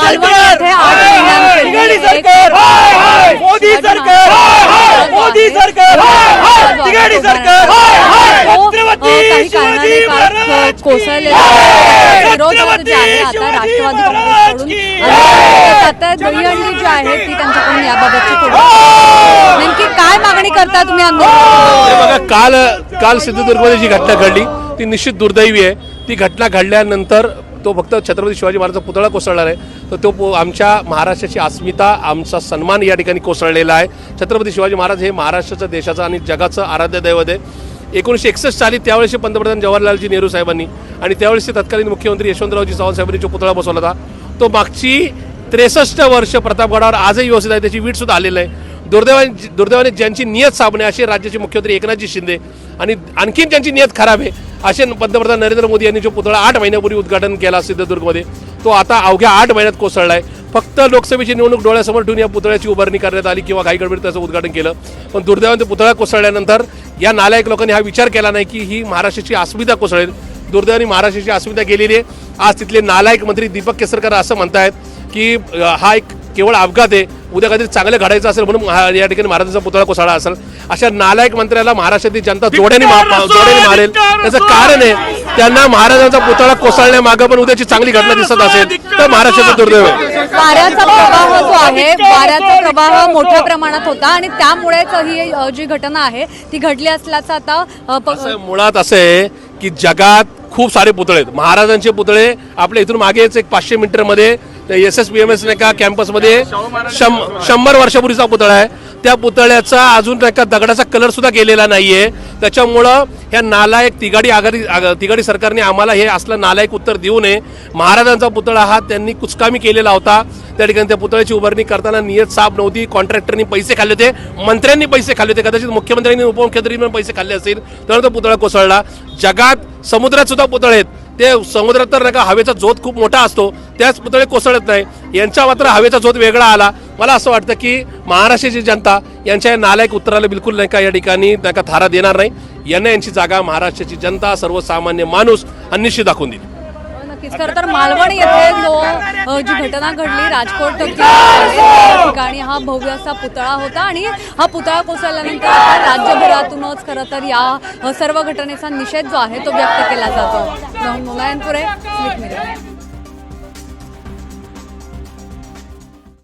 मालवण येथे आठ महिन्यांपूर्वी तिघाडी एक सरकार! हाय, हाय. मोदी सरकार! हाय, हाय. महाराज मोदी. सरकार! तिघाडी सरकार. तो, काही कारणाने कोसळलेला जे आहे आता राष्ट्रवादी काँग्रेसकडून आता दहीहंडी जी आहे ती त्यांच्याकडून याबाबतची थोडी नेमकी काय मागणी करता तुम्ही आंदोलन? हे बघा काल काल सिंधुदुर्गमध्ये जी घटना घडली ती निश्चित दुर्दैवी आहे. ती घटना घडल्यानंतर तो फक्त छत्रपती शिवाजी महाराजांचा पुतळा कोसळणार आहे. तर तो आमच्या महाराष्ट्राची अस्मिता आमचा सन्मान या ठिकाणी कोसळलेला आहे. छत्रपती शिवाजी महाराज हे महाराष्ट्राचं देशाचं आणि जगाचं आराध्य दैवत आहे. एकोणीसशे एकसष्ट साली त्यावेळेस पंतप्रधान जवाहरलालजी नेहरू साहेबांनी आणि त्यावेळेसचे तत्कालीन मुख्यमंत्री यशवंतरावजी चव्हाण साहेबांनी जो पुतळा बसवला होता तो मागची त्रेसष्ट वर्ष प्रतापगडावर आजही व्यवस्थित आहे. त्याची वीटसुद्धा आलेलं आहे. दुर्दैवाने दुर्दैवाने ज्यांची नियत साबणे असे राज्याचे मुख्यमंत्री एकनाथजी शिंदे आणि आणखीन ज्यांची नियत खराब आहे असे पंतप्रधान नरेंद्र मोदी यांनी जो पुतळा आठ महिन्यापूर्वी उद्घाटन केला सिंधुदुर्गमध्ये तो आता अवघ्या आठ महिन्यात कोसळला आहे फक्त लोकसभेची निवडणूक डोळ्यासमोर ठेवून या पुतळ्याची उभारणी करण्यात आली किंवा काही गडबडीत त्याचं उद्घाटन केलं. पण दुर्दैवाने पुतळा कोसळल्यानंतर या नालायक लोकांनी हा विचार केला नाही की ही महाराष्ट्राची अस्मिता कोसळेल. दुर्दैवाने महाराष्ट्राची अस्मिता गेलेली आहे. आज तिथले नालायक मंत्री दीपक केसरकर असं म्हणतायत की हा एक केवळ अपघात आहे. उद्या काहीतरी चांगलं घडायचं असेल म्हणून या ठिकाणी महाराजांचा पुतळा कोसळला असेल. अशा नालायक मंत्र्याला महाराष्ट्रातील जनता जोड्याने जोड्याने मारेल. त्याचं कारण आहे त्यांना महाराजांचा पुतळा कोसळण्यामागं पण उद्याची चांगली घटना दिसत असेल. तर महाराष्ट्राचं दुर्दैव आहे. वाऱ्याचा प्रवाह जो आहे वाऱ्याचा प्रवाह मोठ्या प्रमाणात होता आणि त्यामुळेच ही जी घटना आहे ती घडली असल्याचं आता मुळात असं आहे की जगात खूप सारे पुतळे आहेत. महाराजांचे पुतळे आपल्या इथून मागेच एक पाचशे मीटरमध्ये. S S P M S नाही का कॅम्पसमध्ये शं- शंभर वर्षापूर्वीचा पुतळा आहे. त्या पुतळ्याचा अजून नाही का दगडाचा कलर सुद्धा गेलेला नाहीये. त्याच्यामुळं ह्या नालायक तिगाडी आघाडी आग- तिगाडी सरकारने आम्हाला हे असलं नालायक उत्तर देऊ नये. महाराजांचा पुतळा हा त्यांनी कुचकामी केलेला होता. त्या ठिकाणी त्या पुतळ्याची उभारणी करताना नियत साफ नव्हती. कॉन्ट्रॅक्टरनी पैसे खाल्ले होते. मंत्र्यांनी पैसे खाल्ले होते. कदाचित मुख्यमंत्र्यांनी उपमुख्यमंत्र्यांनी पण पैसे खाल्ले असतील तर तो पुतळा कोसळला. जगात समुद्रात सुद्धा पुतळे आहेत. ते समुद्रात तर नाही का हवेचा झोत खूप मोठा असतो त्याच पुतळे कोसळत नाही. यांचा मात्र हवेचा झोत वेगळा आला. मला असं वाटतं की महाराष्ट्राची जनता यांच्या नालायक उत्तराला बिलकुल नाही का या ठिकाणी नाही का थारा देणार नाही. यांना यांची जागा महाराष्ट्राची जनता सर्वसामान्य माणूस आणि निश्चित दाखवून देईल. नक्कीच खरं तर मालवण येथे जो जी घटना घडली राजकोट ठिकाणी हा भव्य असा पुतळा होता आणि हा पुतळा कोसळल्यानंतर आता राज्यभरातूनच खरं तर या सर्व घटनेचा निषेध जो आहे तो व्यक्त केला जातो. मुलायनपुरे